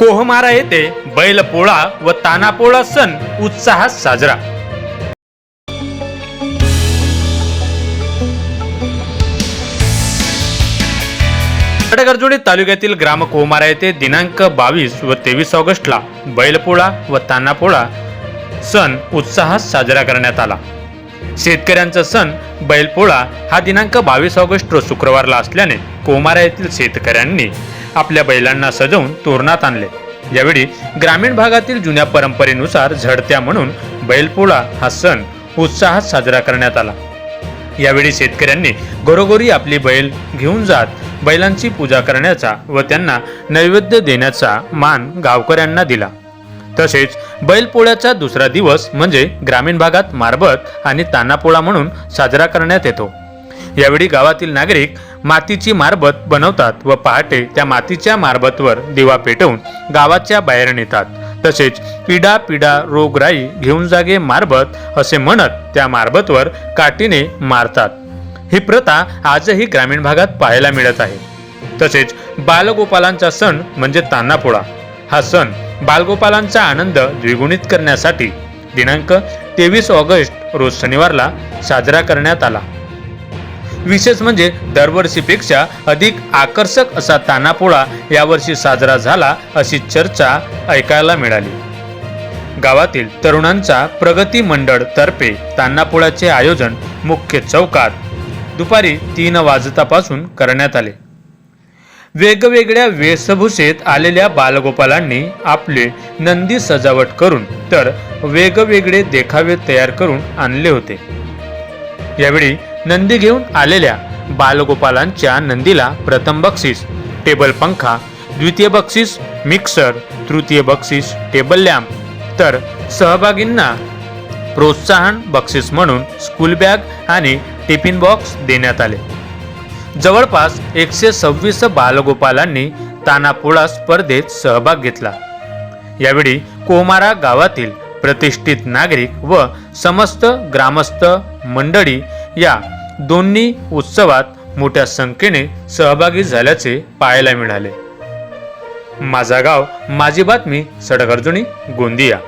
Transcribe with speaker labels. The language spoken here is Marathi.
Speaker 1: कोहमारा येथे बैलपोळा व तानापोळा सण उत्साहात साजरा. गडगरजोडी तालुक्यातील ग्राम कोहमारा येथे दिनांक बावीस व तेवीस ऑगस्टला बैलपोळा व तानापोळा सण उत्साहात साजरा करण्यात आला. शेतकऱ्यांचा सण बैलपोळा हा दिनांक बावीस ऑगस्ट शुक्रवारला असल्याने कोमारा येथील शेतकऱ्यांनी आपल्या बैलांना सजवून तोरणात आणले. यावेळी ग्रामीण भागातील जुन्या परंपरेनुसार झडत्या म्हणून बैलपोळा हा सण उत्साहात साजरा करण्यात आला. यावेळी शेतकऱ्यांनी घरोघरी आपली बैल घेऊन जात बैलांची पूजा करण्याचा व त्यांना नैवेद्य देण्याचा मान गावकऱ्यांना दिला. तसेच बैलपोळ्याचा दुसरा दिवस म्हणजे ग्रामीण भागात मारबत आणि तानापोळा म्हणून साजरा करण्यात येतो. यावेळी गावातील नागरिक मातीची मारबत बनवतात व पहाटे त्या मातीच्या मारबतवर दिवा पेटवून गावाच्या बाहेर नेतात. तसेच पिडा पिडा रोगराई घेऊन जागे मारबत असे म्हणत त्या मारबतवर काठीने मारतात. ही प्रथा आजही ग्रामीण भागात पाहायला मिळत आहे. तसेच बालगोपालांचा सण म्हणजे तान्हापोळा हा सण बालगोपालांचा आनंद द्विगुणित करण्यासाठी दिनांक तेवीस ऑगस्ट रोज शनिवारला साजरा करण्यात आला. विशेष म्हणजे दरवर्षीपेक्षा अधिक आकर्षक असा तानापोळा यावर्षी साजरा झाला अशी चर्चा ऐकायला मिळाली. गावातील तरुणांचा प्रगती मंडळ तर्फे तान्हापोळ्याचे आयोजन मुख्य चौकात दुपारी तीन वाजतापासून करण्यात आले. वेगवेगळ्या वेशभूषेत आलेल्या बालगोपालांनी आपले नंदी सजावट करून तर वेगवेगळे देखावे तयार करून आणले होते. यावेळी नंदी घेऊन आलेल्या बालगोपालांच्या नंदीला प्रथम बक्षीस टेबल पंखा द्वितीय बक्षीस मिक्सर तृतीय बक्षीस टेबल लॅम्प. तर सहभागींना प्रोत्साहन बक्षीस म्हणून स्कूल बॅग आणि टिफिन बॉक्स देण्यात आले. जवळपास एकशे सव्वीस बालगोपालांनी तानापोळा स्पर्धेत सहभाग घेतला. यावेळी कोमारा गावातील प्रतिष्ठित नागरिक व समस्त ग्रामस्थ मंडळी या दोन्ही उत्सवात मोठ्या संख्येने सहभागी झाल्याचे पाहायला मिळाले. माझा गाव माझी बातमी सडक अर्जुनी गोंदिया.